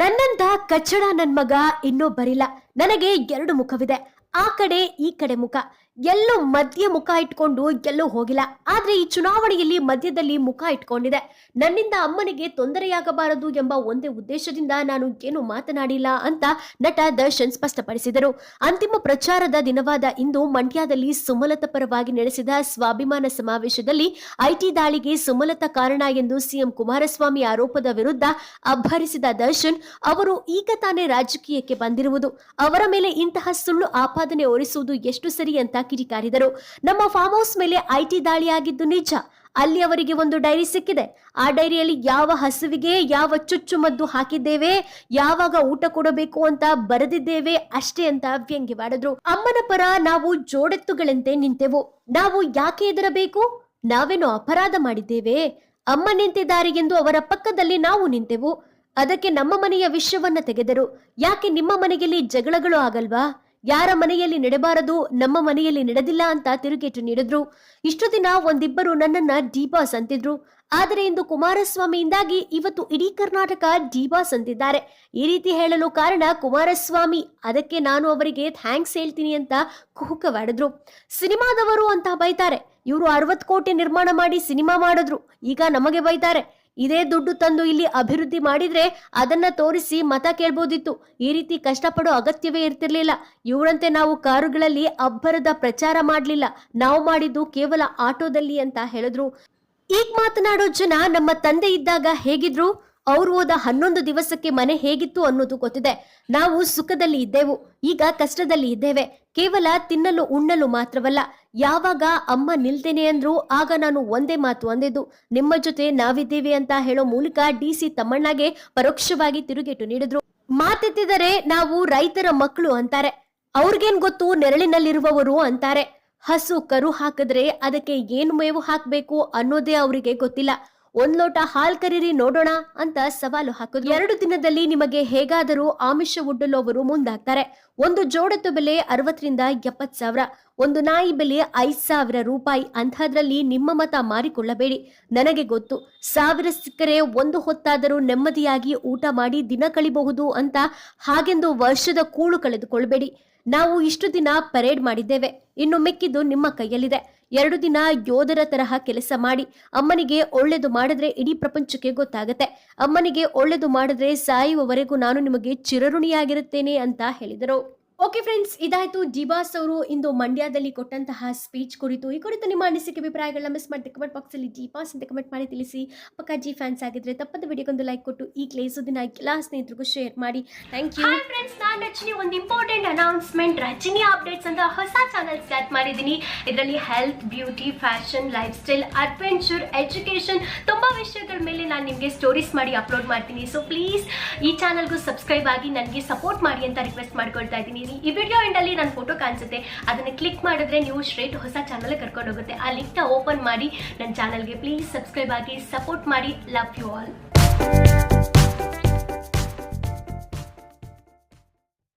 ನನ್ನಂತ ಕಚ್ಚಡ ನನ್ ಮಗ ಇನ್ನೂ ಬರಿಲ್ಲ. ನನಗೆ ಎರಡು ಮುಖವಿದೆ. ಆ ಕಡೆ, ಈ ಕಡೆ ಮುಖ. ಎಲ್ಲೂ ಮಧ್ಯ ಮುಖ ಇಟ್ಕೊಂಡು ಎಲ್ಲೂ ಹೋಗಿಲ್ಲ. ಆದ್ರೆ ಈ ಚುನಾವಣೆಯಲ್ಲಿ ಮಧ್ಯದಲ್ಲಿ ಮುಖ ಇಟ್ಕೊಂಡಿದೆ. ನನ್ನಿಂದ ಅಮ್ಮನಿಗೆ ತೊಂದರೆಯಾಗಬಾರದು ಎಂಬ ಒಂದೇ ಉದ್ದೇಶದಿಂದ ನಾನು ಏನು ಮಾತನಾಡಿಲ್ಲ ಅಂತ ನಟ ದರ್ಶನ್ ಸ್ಪಷ್ಟಪಡಿಸಿದರು. ಅಂತಿಮ ಪ್ರಚಾರದ ದಿನವಾದ ಇಂದು ಮಂಡ್ಯದಲ್ಲಿ ಸುಮಲತಾ ಪರವಾಗಿ ನಡೆಸಿದ ಸ್ವಾಭಿಮಾನ ಸಮಾವೇಶದಲ್ಲಿ ಐಟಿ ದಾಳಿಗೆ ಸುಮಲತಾ ಕಾರಣ ಎಂದು ಸಿಎಂ ಕುಮಾರಸ್ವಾಮಿ ಆರೋಪದ ವಿರುದ್ಧ ಅಬ್ಬರಿಸಿದ ದರ್ಶನ್ ಅವರು ಈಗ ತಾನೇ ರಾಜಕೀಯಕ್ಕೆ ಬಂದಿರುವುದು. ಅವರ ಮೇಲೆ ಇಂತಹ ಸುಳ್ಳು ಆಪಾದನೆ ಓರಿಸುವುದು ಎಷ್ಟು ಸರಿ ಅಂತ ಕಿಡಿಕಾರಿದರು. ನಮ್ಮ ಫಾರ್ಮ್ ಹೌಸ್ ಮೇಲೆ ಐಟಿ ದಾಳಿಯಾಗಿದ್ದು ನಿಜ. ಅಲ್ಲಿ ಅವರಿಗೆ ಒಂದು ಡೈರಿ ಸಿಕ್ಕಿದೆ. ಆ ಡೈರಿಯಲ್ಲಿ ಯಾವ ಹಸುವಿಗೆ ಯಾವ ಚುಚ್ಚು ಮದ್ದು ಹಾಕಿದ್ದೇವೆ, ಯಾವಾಗ ಊಟ ಕೊಡಬೇಕು ಅಂತ ಬರೆದಿದ್ದೇವೆ ಅಷ್ಟೇ ಅಂತ ವ್ಯಂಗ್ಯವಾಡಿದ್ರು. ಅಮ್ಮನ ಪರ ನಾವು ಜೋಡೆತ್ತುಗಳಂತೆ ನಿಂತೆವು. ನಾವು ಯಾಕೆ ಎದುರಬೇಕು ನಾವೇನು ಅಪರಾಧ ಮಾಡಿದ್ದೇವೆ? ಅಮ್ಮ ನಿಂತಿದ್ದಾರೆ ಎಂದು ಅವರ ಪಕ್ಕದಲ್ಲಿ ನಾವು ನಿಂತೆವು. ಅದಕ್ಕೆ ನಮ್ಮ ಮನೆಯ ವಿಷಯವನ್ನ ತೆಗೆದರು. ಯಾಕೆ ನಿಮ್ಮ ಮನೆಯಲ್ಲಿ ಜಗಳಗಳು ಆಗಲ್ವಾ? ಯಾರ ಮನೆಯಲ್ಲಿ ನಡೆಬಾರದು, ನಮ್ಮ ಮನೆಯಲ್ಲಿ ನಡೆದಿಲ್ಲ ಅಂತ ತಿರುಗೇಟು ನೀಡಿದ್ರು. ಇಷ್ಟು ದಿನ ಒಂದಿಬ್ಬರು ನನ್ನನ್ನ ಡಿಬಾಸ್ ಅಂತಿದ್ರು ಆದರೆ ಇಂದು ಕುಮಾರಸ್ವಾಮಿಯಿಂದಾಗಿ ಇವತ್ತು ಇಡೀ ಕರ್ನಾಟಕ ಡಿಬಾಸ್ ಅಂತಿದ್ದಾರೆ ಈ ರೀತಿ ಹೇಳಲು ಕಾರಣ ಕುಮಾರಸ್ವಾಮಿ. ಅದಕ್ಕೆ ನಾನು ಅವರಿಗೆ ಥ್ಯಾಂಕ್ಸ್ ಹೇಳ್ತೀನಿ ಅಂತ ಕುಹುಕವಾಡಿದ್ರು. ಸಿನಿಮಾದವರು ಅಂತ ಬೈತಾರೆ. ಇವರು ಅರವತ್ತು ಕೋಟಿ ನಿರ್ಮಾಣ ಮಾಡಿ ಸಿನಿಮಾ ಮಾಡಿದ್ರು. ಈಗ ನಮಗೆ ಬೈತಾರೆ. ಇದೇ ದುಡ್ಡು ತಂದು ಇಲ್ಲಿ ಅಭಿವೃದ್ಧಿ ಮಾಡಿದ್ರೆ ಅದನ್ನ ತೋರಿಸಿ ಮತ ಕೇಳ್ಬೋದಿತ್ತು. ಈ ರೀತಿ ಕಷ್ಟಪಡೋ ಅಗತ್ಯವೇ ಇರ್ತಿರ್ಲಿಲ್ಲ. ಇವರಂತೆ ನಾವು ಕಾರುಗಳಲ್ಲಿ ಅಬ್ಬರದ ಪ್ರಚಾರ ಮಾಡಲಿಲ್ಲ. ನಾವು ಮಾಡಿದ್ದು ಕೇವಲ ಆಟೋದಲ್ಲಿ ಅಂತ ಹೇಳಿದ್ರು. ಈಗ ಮಾತನಾಡೋ ಜನ ನಮ್ಮ ತಂದೆ ಇದ್ದಾಗ ಹೇಗಿದ್ರು? ಅವ್ರು ಹೋದ ಹನ್ನೊಂದು ದಿವಸಕ್ಕೆ ಮನೆ ಹೇಗಿತ್ತು ಅನ್ನೋದು ಗೊತ್ತಿದೆ. ನಾವು ಸುಖದಲ್ಲಿ ಇದ್ದೆವು, ಈಗ ಕಷ್ಟದಲ್ಲಿ ಇದ್ದೇವೆ. ಕೇವಲ ತಿನ್ನಲು ಉಣ್ಣಲು ಮಾತ್ರವಲ್ಲ, ಯಾವಾಗ ಅಮ್ಮ ನಿಲ್ತೇನೆ ಅಂದ್ರು ಆಗ ನಾನು ಒಂದೇ ಮಾತು ಅಂದಿದ್ದು, ನಿಮ್ಮ ಜೊತೆ ನಾವಿದ್ದೇವೆ ಅಂತ ಹೇಳೋ ಮೂಲಕ ಡಿ ಸಿ ತಮ್ಮಣ್ಣಗೆ ಪರೋಕ್ಷವಾಗಿ ತಿರುಗೇಟು ನೀಡಿದ್ರು. ಮಾತೆತ್ತಿದರೆ ನಾವು ರೈತರ ಮಕ್ಕಳು ಅಂತಾರೆ, ಅವ್ರಿಗೇನ್ ಗೊತ್ತು ನೆರಳಿನಲ್ಲಿರುವವರು ಅಂತಾರೆ. ಹಸು ಕರು ಹಾಕಿದ್ರೆ ಅದಕ್ಕೆ ಏನು ಮೇವು ಹಾಕಬೇಕು ಅನ್ನೋದೇ ಅವರಿಗೆ ಗೊತ್ತಿಲ್ಲ. ಒಂದ್ ಲೋಟ ಹಾಲ್ ಕರೀರಿ ನೋಡೋಣ ಅಂತ ಸವಾಲು ಹಾಕಿದ್ರು. ಎರಡು ದಿನದಲ್ಲಿ ನಿಮಗೆ ಹೇಗಾದರೂ ಆಮಿಷ ಒಡ್ಡಲು ಮುಂದಾಗ್ತಾರೆ. ಒಂದು ಜೋಡತ್ತು ಬೆಲೆ ಅರವತ್ತರಿಂದ ಎಪ್ಪತ್ ಸಾವಿರ. ಒಂದು ನಾಯಿ ಬೆಲೆ ಐದ್ ಸಾವಿರ ರೂಪಾಯಿ. ಅಂಥದ್ರಲ್ಲಿ ನಿಮ್ಮ ಮತ ಮಾರಿಕೊಳ್ಳಬೇಡಿ. ನನಗೆ ಗೊತ್ತು. ಸಾವಿರ ಸಿಕ್ಕರೆ ಒಂದು ಹೊತ್ತಾದರೂ ನೆಮ್ಮದಿಯಾಗಿ ಊಟ ಮಾಡಿ ದಿನ ಕಳಿಬಹುದು ಅಂತ ಹಾಗೆಂದು ವರ್ಷದ ಕೂಳು ಕಳೆದುಕೊಳ್ಬೇಡಿ. ನಾವು ಇಷ್ಟು ದಿನ ಪರೇಡ್ ಮಾಡಿದ್ದೇವೆ. ಇನ್ನು ಮಿಕ್ಕಿದ್ದು ನಿಮ್ಮ ಕೈಯಲ್ಲಿದೆ. ಎರಡು ದಿನ ಯೋಧರ ತರಹ ಕೆಲಸ ಮಾಡಿ ಅಮ್ಮನಿಗೆ ಒಳ್ಳೇದು ಮಾಡಿದ್ರೆ ಇಡೀ ಪ್ರಪಂಚಕ್ಕೆ ಗೊತ್ತಾಗತ್ತೆ. ಅಮ್ಮನಿಗೆ ಒಳ್ಳೇದು ಮಾಡಿದ್ರೆ ಸಾಯುವವರೆಗೂ ನಾನು ನಿಮಗೆ ಚಿರಋಣಿಯಾಗಿರುತ್ತೇನೆ ಅಂತ ಹೇಳಿದರು. ಓಕೆ ಫ್ರೆಂಡ್ಸ್ ಇದಾಯಿತು. ಡಿಬಾಸ್ ಅವರು ಇಂದು ಮಂಡ್ಯದಲ್ಲಿ ಕೊಟ್ಟಂತಹ ಸ್ಪೀಚ್ ಕುರಿತು, ಈ ಕುರಿತು ನಿಮ್ಮ ಅನಿಸಿಕೆ, ಅಭಿಪ್ರಾಯಗಳನ್ನ ಮಿಸ್ ಮಾಡಿ ಕಮೆಂಟ್ ಬಾಕ್ಸಲ್ಲಿ ಡಿಬಾಸ್ ಅಂತ ಕಮೆಂಟ್ ಮಾಡಿ ತಿಳಿಸಿ. ಪಕ್ಕ ಜಿ ಫ್ಯಾನ್ಸ್ ಆಗಿದ್ರೆ ತಪ್ಪದ ವಿಡಿಯೋಗೊಂದು ಲೈಕ್ ಕೊಟ್ಟು ಈ ಕ್ಲೇಸ್ ದಿನ ಎಲ್ಲ ಸ್ನೇಹಿತರಿಗೂ ಶೇರ್ ಮಾಡಿ. ಥ್ಯಾಂಕ್ ಯು ಫ್ರೆಂಡ್ಸ್ ನಾನು ರಚನೆ ಒಂದು ಇಂಪಾರ್ಟೆಂಟ್ ಅನೌನ್ಸ್ಮೆಂಟ್ ರಚನೆ ಅಪ್ಡೇಟ್ಸ್ ಅಂತ ಹೊಸ ಚಾನಲ್ ಸ್ಟಾರ್ಟ್ ಮಾಡಿದ್ದೀನಿ. ಇದರಲ್ಲಿ health beauty fashion lifestyle adventure education ತುಂಬ ವಿಷಯಗಳ ಮೇಲೆ ನಾನು ನಿಮಗೆ ಸ್ಟೋರೀಸ್ ಮಾಡಿ ಅಪ್ಲೋಡ್ ಮಾಡ್ತೀನಿ. ಸೊ ಪ್ಲೀಸ್ ಈ ಚಾನಲ್ಗೂ ಸಬ್ಸ್ಕ್ರೈಬ್ ಆಗಿ ನನಗೆ ಸಪೋರ್ಟ್ ಮಾಡಿ ಅಂತ ರಿಕ್ವೆಸ್ಟ್ ಮಾಡ್ಕೊಳ್ತಾ ಇದ್ದೀನಿ. ಈ ವಿಡಿಯೋ ಎಂಡಲ್ಲಿ ನನ್ನ ಫೋಟೋ ಕಾಣಿಸುತ್ತೆ. ಅದನ್ನು ಕ್ಲಿಕ್ ಮಾಡಿದ್ರೆ ನೀವು ಸ್ಟ್ರೇಟ್ ಹೊಸ ಚಾನಲ್ ಕರ್ಕೊಂಡು ಹೋಗುತ್ತೆ. ಆ ಲಿಂಕ್ನ ಓಪನ್ ಮಾಡಿ ನನ್ನ ಚಾನಲ್ಗೆ ಪ್ಲೀಸ್ ಸಬ್ಸ್ಕ್ರೈಬ್ ಆಗಿ ಸಪೋರ್ಟ್ ಮಾಡಿ. Love you all